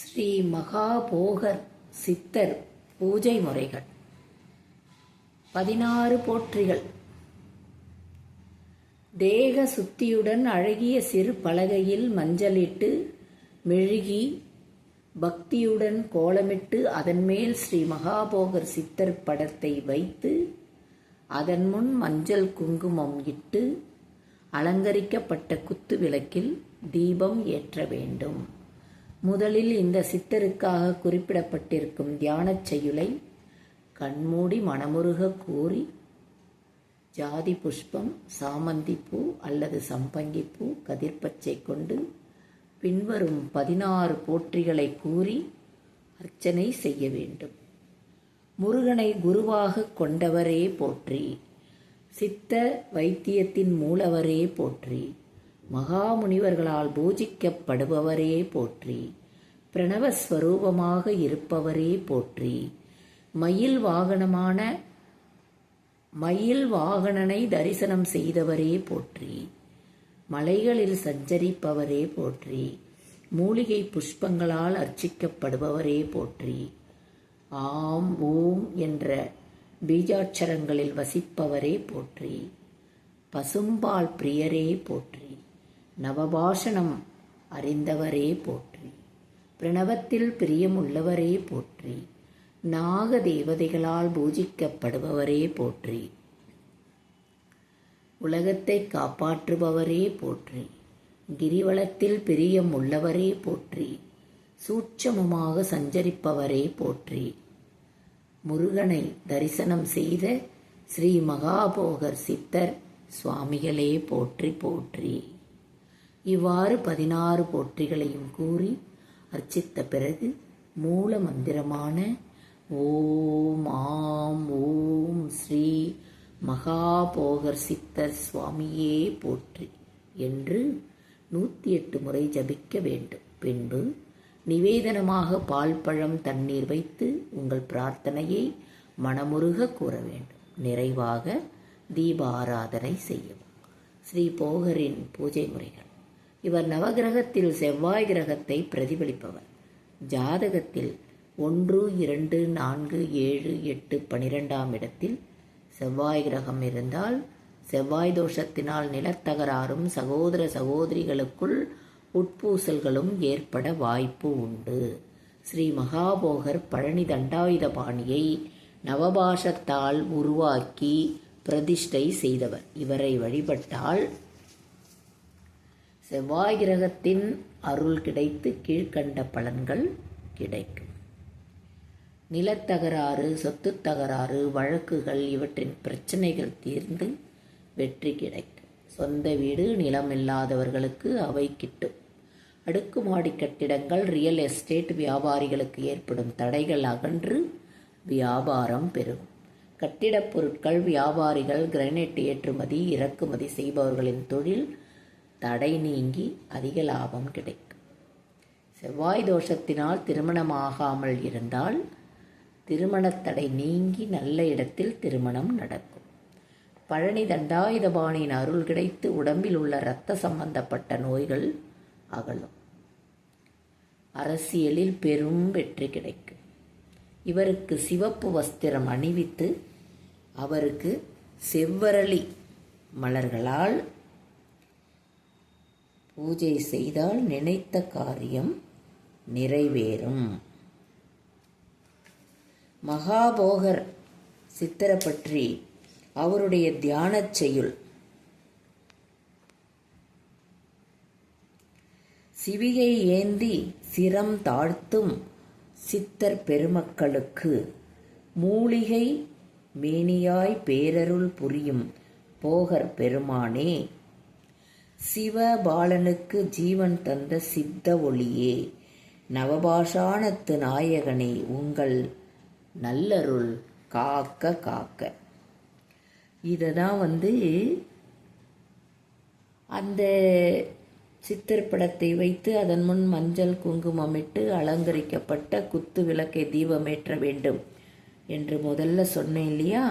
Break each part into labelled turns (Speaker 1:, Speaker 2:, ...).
Speaker 1: ஸ்ரீ மகாபோகர் சித்தர் பூஜை முறைகள். பதினாறு போற்றிகள். தேக சுத்தியுடன் அழகிய சிறு பலகையில் மஞ்சளிட்டு மெழுகி பக்தியுடன் கோலமிட்டு அதன் மேல் ஸ்ரீ மகாபோகர் சித்தர் படத்தை வைத்து அதன் முன் மஞ்சள் குங்குமம் இட்டு அலங்கரிக்கப்பட்ட குத்து விளக்கில் தீபம் ஏற்ற வேண்டும். முதலில் இந்த சித்தருக்காக குறிப்பிடப்பட்டிருக்கும் தியானச் செய்யுளை கண்மூடி மனமுருக கூறி ஜாதி புஷ்பம் சாமந்தி பூ அல்லது சம்பங்கி பூ கதிர்பச்சை கொண்டு பின்வரும் பதினாறு போற்றிகளை கூறி அர்ச்சனை செய்ய வேண்டும். முருகனை குருவாக கொண்டவரே போற்றி சித்த வைத்தியத்தின் மூலவரே போற்றி. மகாமுனிவர்களால் பூஜிக்கப்படுபவரே போற்றி. பிரணவஸ்வரூபமாக இருப்பவரே போற்றி. மயில் வாகனமான மயில் வாகனனை தரிசனம் செய்தவரே போற்றி. மலைகளில் சஞ்சரிப்பவரே போற்றி. மூலிகை புஷ்பங்களால் அர்ச்சிக்கப்படுபவரே போற்றி. ஆம் ஓம் என்ற பீஜாட்சரங்களில் வசிப்பவரே போற்றி. பசும்பால் பிரியரே போற்றி. நவபாஷணம் அறிந்தவரே போற்றி. பிரணவத்தில் பிரியமுள்ளவரே போற்றி. நாக தேவதைகளால் பூஜிக்கப்படுபவரே போற்றி. உலகத்தை காப்பாற்றுபவரே போற்றி. கிரிவலத்தில் பிரியம் உள்ளவரே போற்றி. சூட்சமமாக சஞ்சரிப்பவரே போற்றி. முருகனை தரிசனம் செய்த ஸ்ரீ மகாபோகர் சித்தர் சுவாமிகளே போற்றி போற்றி. இவ்வாறு பதினாறு போற்றிகளையும் கூறி அர்ச்சித்த பிறகு மூல மந்திரமான ஓம் ஆம் ஓம் ஸ்ரீ மகாபோகர் சித்தர் சுவாமியே போற்றி என்று நூற்றி எட்டு முறை ஜபிக்க வேண்டும். பின்பு நிவேதனமாக பால் பழம் தண்ணீர் வைத்து உங்கள் பிரார்த்தனையை மனமுருக கூற வேண்டும். நிறைவாக தீப ஆராதனை செய்யும் ஸ்ரீ போகரின் பூஜை முறைகள். இவர் நவகிரகத்தில் செவ்வாய் கிரகத்தை பிரதிபலிப்பவர். ஜாதகத்தில் ஒன்று இரண்டு நான்கு ஏழு எட்டு பனிரெண்டாம் இடத்தில் செவ்வாய் கிரகம் இருந்தால் செவ்வாய் தோஷத்தினால் நிலத்தகராறும் சகோதர சகோதரிகளுக்குள் உட்பூசல்களும் ஏற்பட வாய்ப்பு உண்டு. ஸ்ரீ மகாபோகர் பழனி தண்டாயுதபாணியை நவபாஷத்தால் உருவாக்கி பிரதிஷ்டை செய்தவர். இவரை வழிபட்டால் செவ்வாய் கிரகத்தின் அருள் கிடைத்து கீழ்கண்ட பலன்கள் கிடைக்கும். நிலத்தகராறு சொத்து தகராறு வழக்குகள் இவற்றின் பிரச்சனைகள் தீர்ந்து வெற்றி கிடைக்கும். சொந்த வீடு நிலம் இல்லாதவர்களுக்கு அவை கிட்டும். அடுக்குமாடி கட்டிடங்கள் ரியல் எஸ்டேட் வியாபாரிகளுக்கு ஏற்படும் தடைகள் அகன்று வியாபாரம் பெறும் கட்டிடப் பொருட்கள் வியாபாரிகள் கிரானைட் ஏற்றுமதி இறக்குமதி செய்பவர்களின் தொழில் தடை நீங்கி அதிக லாபம் கிடைக்கும். செவ்வாய் தோஷத்தினால் திருமணமாகாமல் இருந்தால் திருமணத்தடை நீங்கி நல்ல இடத்தில் திருமணம் நடக்கும். பழனி தண்டாயுதபாணியின் அருள் கிடைத்து உடம்பில் உள்ள இரத்த சம்பந்தப்பட்ட நோய்கள் அகலும். அரசியலில் பெரும் வெற்றி கிடைக்கும். இவருக்கு சிவப்பு வஸ்திரம் அணிவித்து அவருக்கு செவ்வரளி மலர்களால் பூஜை செய்தால் நினைத்த காரியம் நிறைவேறும். மகாபோகர் சித்தரை பற்றி அவருடைய தியானச் செய்யுள். சிவிகை ஏந்தி சிரம் தாழ்த்தும் சித்தர் பெருமக்களுக்கு மூலிகை மேனியாய் பேரருள் புரியும் போகர் பெருமானே சிவபாலனுக்கு ஜீவன் தந்த சித்த ஒளியே. நவபாஷானத்து நாயகனே உங்கள் நல்லருள் காக்க காக்க. இதை தான் வந்து அந்த சித்திரப்படத்தை வைத்து அதன் முன் மஞ்சள் குங்குமமிட்டு அலங்கரிக்கப்பட்ட குத்து விளக்கை தீபமேற்ற வேண்டும் என்று முதல்ல சொன்னேன் இல்லையா?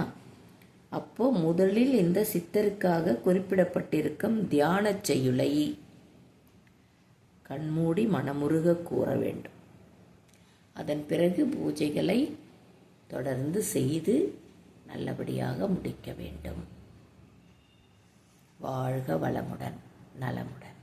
Speaker 1: அப்போ முதலில் இந்த சித்தருக்காக குறிப்பிடப்பட்டிருக்கும் தியானச் செய்யுளை கண்மூடி மனமுருக கூற வேண்டும். அதன் பிறகு பூஜைகளை தொடர்ந்து செய்து நல்லபடியாக முடிக்க வேண்டும். வாழ்க வளமுடன் நலமுடன்.